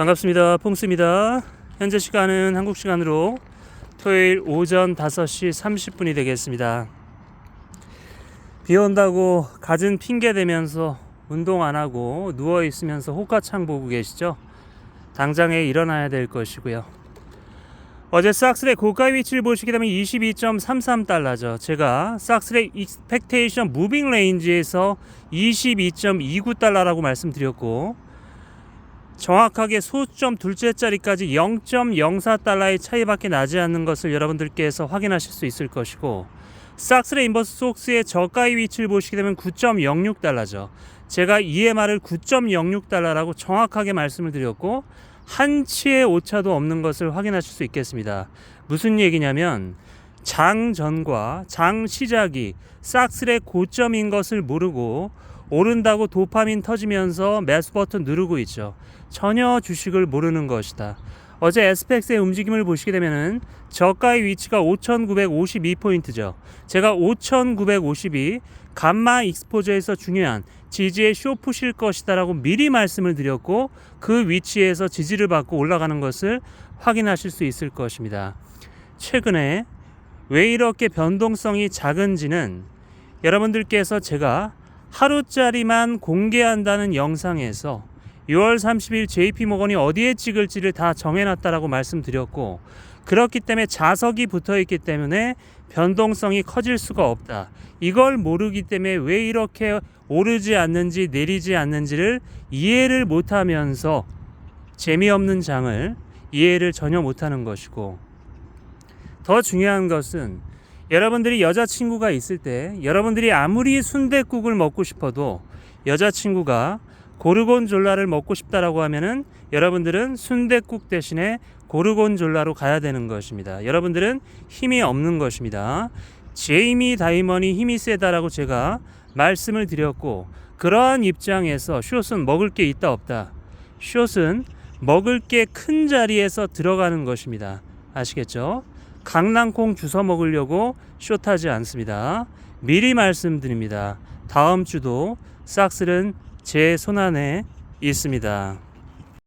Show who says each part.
Speaker 1: 반갑습니다. 퐁스입니다. 현재 시간은 한국 시간으로 토요일 오전 5시 30분이 되겠습니다. 비 온다고 갖은 핑계 대면서 운동 안 하고 누워 있으면서 호가창 보고 계시죠? 당장에 일어나야 될 것이고요. 어제 싹스의 고가의 위치를 보시게 되면 22.33달러죠. 제가 싹스의 익스펙테이션 무빙 레인지에서 22.29달러라고 말씀드렸고 정확하게 소점 둘째 자리까지 0.04달러의 차이밖에 나지 않는 것을 여러분들께서 확인하실 수 있을 것이고 싹스의 인버스 속스의 저가의 위치를 보시게 되면 9.06달러죠. 제가 EMR을 9.06달러라고 정확하게 말씀을 드렸고 한 치의 오차도 없는 것을 확인하실 수 있겠습니다. 무슨 얘기냐면 장 전과 장 시작이 싹스의 고점인 것을 모르고 오른다고 도파민 터지면서 매수 버튼 누르고 있죠. 전혀 주식을 모르는 것이다. 어제 SPX의 움직임을 보시게 되면은 저가의 위치가 5,952포인트죠. 제가 5,952 감마 익스포저에서 중요한 지지에 쇼푸실 것이다라고 미리 말씀을 드렸고 그 위치에서 지지를 받고 올라가는 것을 확인하실 수 있을 것입니다. 최근에 왜 이렇게 변동성이 작은지는 여러분들께서 제가 하루짜리만 공개한다는 영상에서 6월 30일 JP 모건이 어디에 찍을지를 다 정해놨다라고 말씀드렸고 그렇기 때문에 자석이 붙어 있기 때문에 변동성이 커질 수가 없다. 이걸 모르기 때문에 왜 이렇게 오르지 않는지 내리지 않는지를 이해를 못하면서 재미없는 장을 이해를 전혀 못하는 것이고 더 중요한 것은 여러분들이 여자친구가 있을 때 여러분들이 아무리 순댓국을 먹고 싶어도 여자친구가 고르곤졸라를 먹고 싶다라고 하면은 여러분들은 순댓국 대신에 고르곤졸라로 가야 되는 것입니다. 여러분들은 힘이 없는 것입니다. 제이미 다이먼이 힘이 세다라고 제가 말씀을 드렸고 그러한 입장에서 숏은 먹을 게 있다 없다. 숏은 먹을 게 큰 자리에서 들어가는 것입니다. 아시겠죠? 강낭콩 주워 먹으려고 숏하지 않습니다. 미리 말씀드립니다. 다음 주도 싹스는 제 손안에 있습니다.